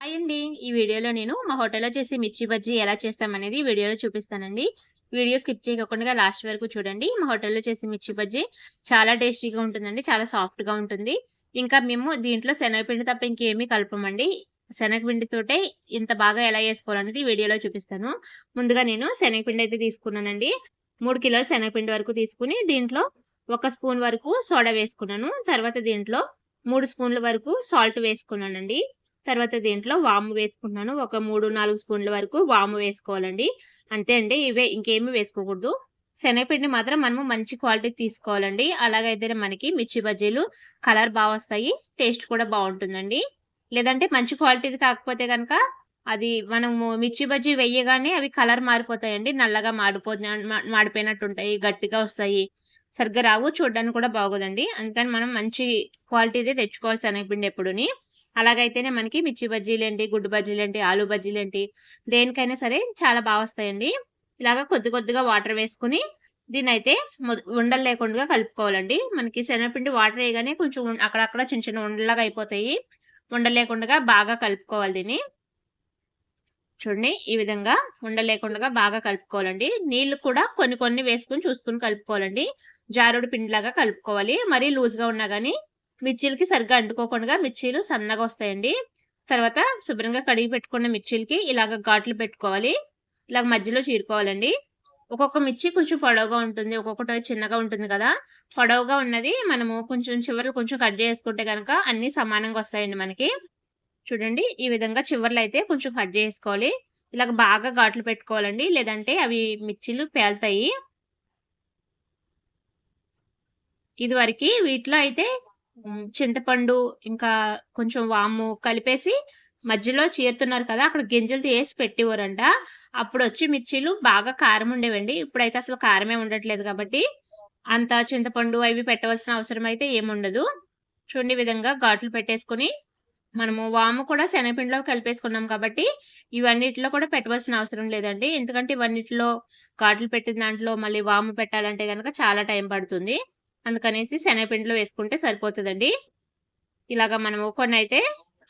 Hi అండి. ఈ వీడియోలో నేను మా హోటల్‌లో చేసే మిర్చి బజ్జీ ఎలా చేస్తామనేది వీడియోలో చూపిస్తానండి. వీడియో స్కిప్ చేయకుండా లాస్ట్ వరకు చూడండి. మా హోటల్‌లో చేసే మిర్చి బజ్జీ చాలా టేస్టీగా ఉంటుందండి. చాలా సాఫ్ట్‌గా ఉంటుంది. ఇంకా మేము దీంట్లో శనగపిండి తప్ప ఇంకేమీ కలపమండి. శనగపిండితోటే ఇంత బాగా ఎలా చేసుకోవాలనేది వీడియోలో చూపిస్తాను. ముందుగా నేను శనగపిండి అయితే తీసుకున్నానండి. మూడు కిలోల శనగపిండి వరకు తీసుకొని దీంట్లో ఒక స్పూన్ వరకు సోడా వేసుకున్నాను. తర్వాత దీంట్లో మూడు స్పూన్ల వరకు సాల్ట్ వేసుకున్నానండి. తర్వాత దీంట్లో వాము వేసుకుంటున్నాను. ఒక 3, 4 స్పూన్ల వరకు వాము వేసుకోవాలండి. అంతే అండి. ఇవే ఇంకేమి వేసుకోకూడదు. శనగపిండి మాత్రం మనము మంచి క్వాలిటీ తీసుకోవాలండి. అలాగైతేనే మనకి మిర్చి బజ్జీలు కలర్ బాగా వస్తాయి. టేస్ట్ కూడా బాగుంటుందండి లేదంటే మంచి క్వాలిటీది కాకపోతే కనుక అది మనము మిర్చి బజ్జీ వేయగానే అవి కలర్ మారిపోతాయండి. నల్లగా మాడిపో మాడిపోయినట్టు ఉంటాయి గట్టిగా వస్తాయి. సరిగ్గా రావు. చూడడానికి కూడా బాగోదండి. అందుకని మనం మంచి క్వాలిటీదే తెచ్చుకోవాలి శనగపిండి ఎప్పుడుని. అలాగైతేనే మనకి మిర్చి బజ్జీలు ఏంటి గుడ్డు బజ్జీలు ఏంటి ఆలు బజ్జీలు ఏంటి దేనికైనా సరే చాలా బాగా వస్తాయండి. ఇలాగ కొద్ది కొద్దిగా వాటర్ వేసుకొని దీన్నైతే అయితే ఉండలు లేకుండా కలుపుకోవాలండి. మనకి శనగపిండి వాటర్ వేయగానే కొంచెం అక్కడక్కడ చిన్న చిన్న ఉండలాగా అయిపోతాయి. ఉండలు లేకుండా బాగా కలుపుకోవాలి దీన్ని. చూడండి ఈ విధంగా ఉండలు లేకుండా బాగా కలుపుకోవాలండి. నీళ్ళు కూడా కొన్ని కొన్ని వేసుకొని చూసుకొని కలుపుకోవాలండి. జారుడు పిండిలాగా కలుపుకోవాలి. మరీ లూజ్‌గా ఉన్నా కానీ మిర్చీలకి సరిగ్గా అంటుకోకుండా మిర్చీలు సన్నగా వస్తాయండి. తర్వాత శుభ్రంగా కడిగి పెట్టుకున్న మిర్చీలకి ఇలాగ ఘాట్లు పెట్టుకోవాలి. ఇలాగ మధ్యలో చీరుకోవాలండి. ఒక్కొక్క మిర్చి కొంచెం పొడవుగా ఉంటుంది. ఒక్కొక్కటి చిన్నగా ఉంటుంది కదా! పొడవుగా ఉన్నది మనము కొంచెం చివరలు కొంచెం కట్ చేసుకుంటే కనుక అన్నీ సమానంగా వస్తాయండి మనకి. చూడండి ఈ విధంగా చివర్లో అయితే కొంచెం కట్ చేసుకోవాలి. ఇలాగ బాగా ఘాట్లు పెట్టుకోవాలండి. లేదంటే అవి మిర్చీలు పేలుతాయి. ఇదివరకి వీటిలో అయితే చింతపండు ఇంకా కొంచెం వాము కలిపేసి మధ్యలో చేరుతున్నారు కదా! అక్కడ గింజలు తీసి పెట్టేవారంట. వచ్చి మిర్చీలు బాగా కారం ఉండేవండి. ఇప్పుడైతే అసలు కారమే ఉండట్లేదు కాబట్టి అంత చింతపండు అవి పెట్టవలసిన అవసరం అయితే ఏముండదు. చూడండి విధంగా ఘాట్లు పెట్టేసుకొని మనము వాము కూడా శనగపిండిలో కలిపేసుకున్నాం కాబట్టి ఇవన్నిటిలో కూడా పెట్టవలసిన అవసరం లేదండి. ఎందుకంటే ఇవన్నిటిలో ఘాట్లు పెట్టిన దాంట్లో మళ్ళీ వాము పెట్టాలంటే కనుక చాలా టైం పడుతుంది. అందుకనేసి శనగపిండిలో వేసుకుంటే సరిపోతుందండి ఇలాగ మనము కొన్ని అయితే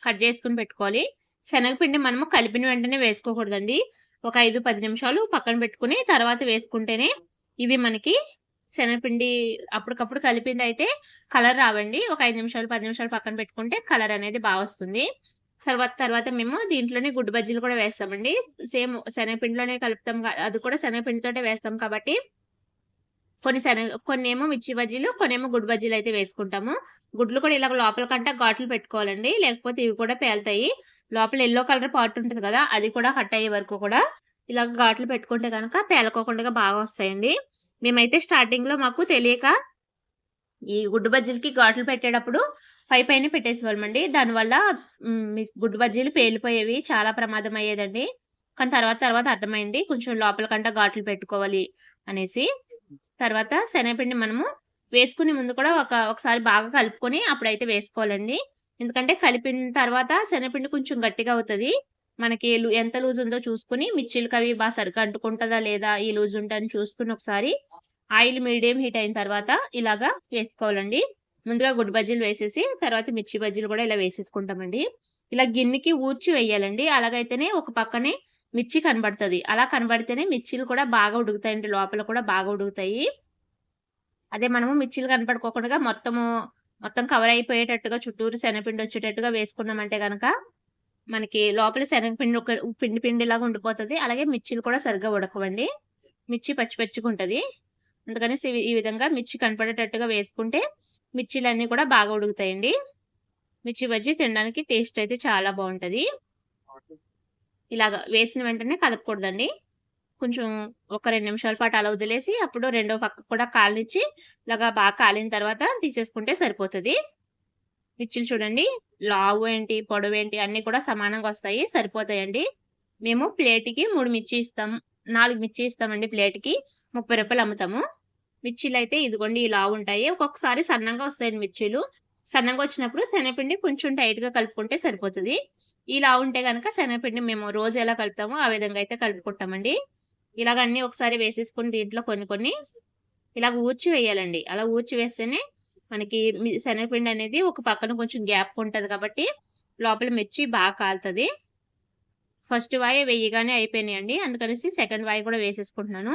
కట్ చేసుకుని పెట్టుకోవాలి. శనగపిండి మనము కలిపిన వెంటనే వేసుకోకూడదండి. ఒక 5, 10 నిమిషాలు పక్కన పెట్టుకుని తర్వాత వేసుకుంటేనే ఇవి మనకి శనగపిండి అప్పటికప్పుడు కలిపింది అయితే కలర్ రావండి. ఒక ఐదు నిమిషాలు, పది నిమిషాలు పక్కన పెట్టుకుంటే కలర్ అనేది బాగా వస్తుంది. తర్వాత తర్వాత మేము దీంట్లోనే గుడ్డు బజ్జీలు కూడా వేస్తామండి. సేమ్ శనగపిండిలోనే కలుపుతాం అది కూడా శనగపిండితోటే వేస్తాం కాబట్టి కొన్ని శనగ కొన్నేమో మిర్చి బజ్జీలు, కొన్నేమో గుడ్ బజ్జీలు అయితే వేసుకుంటాము. గుడ్లు కూడా ఇలాగ కంటే ఘాట్లు పెట్టుకోవాలండి. లేకపోతే ఇవి కూడా పేలుతాయి. లోపల ఎల్లో కలర్ పార్ట్ ఉంటుంది కదా! అది కూడా కట్ అయ్యే వరకు కూడా ఇలాగ ఘాట్లు పెట్టుకుంటే కనుక పేలకోకుండా బాగా వస్తాయండి. మేమైతే స్టార్టింగ్‌లో మాకు తెలియక ఈ గుడ్డు బజ్జీలకి ఘాట్లు పెట్టేటప్పుడు పై పైన పెట్టేసేవాళ్ళమండి. దానివల్ల గుడ్డు బజ్జీలు పేలిపోయేవి. చాలా ప్రమాదం అయ్యేదండి. కానీ తర్వాత తర్వాత అర్థమైంది. కొంచెం లోపలికంట ఘాట్లు పెట్టుకోవాలి అనేసి. తర్వాత శనగపిండి మనము వేసుకునే ముందు కూడా ఒక ఒకసారి బాగా కలుపుకొని అప్పుడైతే వేసుకోవాలండి. ఎందుకంటే కలిపిన తర్వాత శనగపిండి కొంచెం గట్టిగా అవుతుంది మనకి ఎంత లూజ్ ఉందో చూసుకొని అవి బాగా సరిగ్గా అంటుకుంటుందా లేదా ఈ లూజ్ ఉంటుందని చూసుకుని ఒకసారి ఆయిల్ మీడియం హీట్ అయిన తర్వాత ఇలాగా వేసుకోవాలండి. ముందుగా గుడ్డు బజ్జీలు వేసేసి తర్వాత మిర్చి బజ్జీలు కూడా ఇలా వేసేసుకుంటామండి. ఇలా గిన్నెకి ఊడ్చి వేయాలండి. అలాగైతేనే ఒక పక్కనే మిర్చి కనబడుతుంది అలా కనబడితేనే మిర్చీలు కూడా బాగా ఉడుకుతాయండి. లోపల కూడా బాగా ఉడుకుతాయి. అదే మనము మిర్చీలు కనపడుకోకుండా మొత్తము మొత్తం కవర్ అయిపోయేటట్టుగా చుట్టూరు శనగపిండి వచ్చేటట్టుగా వేసుకున్నామంటే కనుక మనకి లోపల శనగపిండి ఒక పిండి పిండిలాగా ఉండిపోతుంది అలాగే మిర్చీలు కూడా సరిగ్గా ఉడకవండి. మిర్చి పచ్చి పచ్చిగుంటది. అందుకనేసి ఈ ఈ విధంగా మిర్చి కనపడేటట్టుగా వేసుకుంటే మిర్చీలన్నీ కూడా బాగా ఉడుకుతాయండి. మిర్చి బజ్జీ తినడానికి టేస్ట్ అయితే చాలా బావుంటది. ఇలాగ వేసిన వెంటనే కదపకూడదండి. కొంచెం ఒక 2 నిమిషాల పాటు అలా వదిలేసి అప్పుడు రెండో పక్కకు కూడా కాలనిచ్చి ఇలాగా బాగా కాలిన తర్వాత తీసేసుకుంటే సరిపోతది. మిర్చీలు చూడండి లావు ఏంటి, పొడవేంటి అన్నీ కూడా సమానంగా వస్తాయి. సరిపోతాయండి. మేము ప్లేట్‌కి 3 మిర్చి ఇస్తాం. 4 మిర్చి ఇస్తామండి ప్లేట్‌కి. రూ. 30 అమ్ముతాము. మిర్చీలు అయితే ఇదిగోండి ఇలా లావుంటాయి. ఒక్కొక్కసారి సన్నంగా వస్తాయండి మిర్చీలు. సన్నంగా వచ్చినప్పుడు శనగపిండి కొంచెం టైట్‌గా కలుపుకుంటే సరిపోతుంది ఇలా ఉంటే కనుక శనగపిండి మేము రోజు ఎలా కలుపుతామో ఆ విధంగా అయితే కలుపుకుంటామండి. ఇలాగ అన్నీ ఒకసారి వేసేసుకొని దీంట్లో కొన్ని కొన్ని ఇలాగ ఊడ్చి వేయాలండి. అలా ఊడ్చి వేస్తేనే మనకి శనగపిండి అనేది ఒక పక్కన కొంచెం గ్యాప్ ఉంటుంది కాబట్టి లోపల మిర్చి బాగా కాలుతుంది ఫస్ట్ వాయి వేయగానే అయిపోయినాయండి అందుకనేసి సెకండ్ వాయి కూడా వేసేసుకుంటున్నాను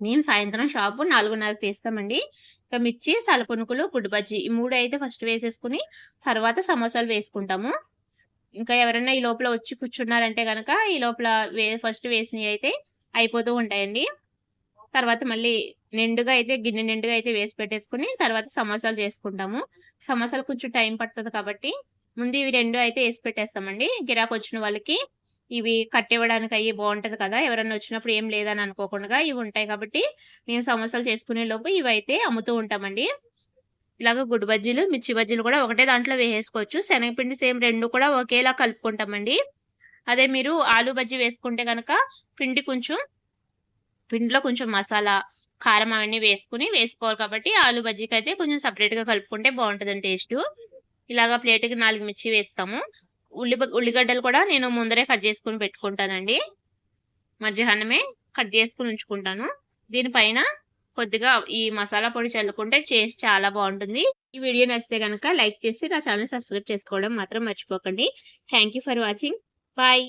మేము సాయంత్రం షాపు నాలుగున్నరకు తీస్తామండి. ఇంకా మిర్చి సలపునుకులు గుడ్డు బజ్జీ ఈ మూడు అయితే ఫస్ట్ వేసేసుకుని తర్వాత సమోసాలు వేసుకుంటాము. ఇంకా ఎవరైనా ఈ లోపల వచ్చి కూర్చున్నారంటే కనుక ఈ లోపల వే ఫస్ట్ వేసినవి అయితే అయిపోతూ ఉంటాయండి. తర్వాత మళ్ళీ నిండుగా అయితే గిన్నె నిండుగా అయితే వేసి పెట్టేసుకుని తర్వాత సమోసాలు చేసుకుంటాము. సమోసాలు కొంచెం టైం పడుతుంది కాబట్టి ముందు ఇవి రెండు అయితే వేసి పెట్టేస్తామండి. గిరాకు వచ్చిన వాళ్ళకి ఇవి కట్టివ్వడానికి అయ్యి బాగుంటుంది కదా ఎవరైనా వచ్చినప్పుడు ఏం లేదని అనుకోకుండా ఇవి ఉంటాయి కాబట్టి మేము సమోసాలు చేసుకునే లోపు ఇవి అయితే అమ్ముతూ ఉంటామండి. ఇలాగ గుడ్డు బజ్జీలు మిర్చి బజ్జీలు కూడా ఒకటే దాంట్లో వేసేసుకోవచ్చు. శనగపిండి సేమ్ రెండు కూడా ఒకేలా కలుపుకుంటామండి. అదే మీరు ఆలు బజ్జీ వేసుకుంటే కనుక పిండి కొంచెం పిండిలో కొంచెం మసాలా కారం అవన్నీ వేసుకుని వేసుకోవాలి కాబట్టి ఆలు బజ్జీకి అయితే కొంచెం సపరేట్గా కలుపుకుంటే బాగుంటుందండి టేస్ట్. ఇలాగా ప్లేట్కి నాలుగు మిర్చి వేస్తాము. ఉల్లి ఉల్లిగడ్డలు కూడా నేను ముందరే కట్ చేసుకుని పెట్టుకుంటానండి. మధ్యాహ్నమే కట్ చేసుకుని ఉంచుకుంటాను. దీనిపైన కొద్దిగా ఈ మసాలా పొడి చల్లుకుంటే చేసి చాలా బాగుంటుంది. ఈ వీడియో నచ్చితే కనుక లైక్ చేసి నా ఛానల్ సబ్స్క్రైబ్ చేసుకోవడం మాత్రం మర్చిపోకండి. Thank for watching. బాయ్.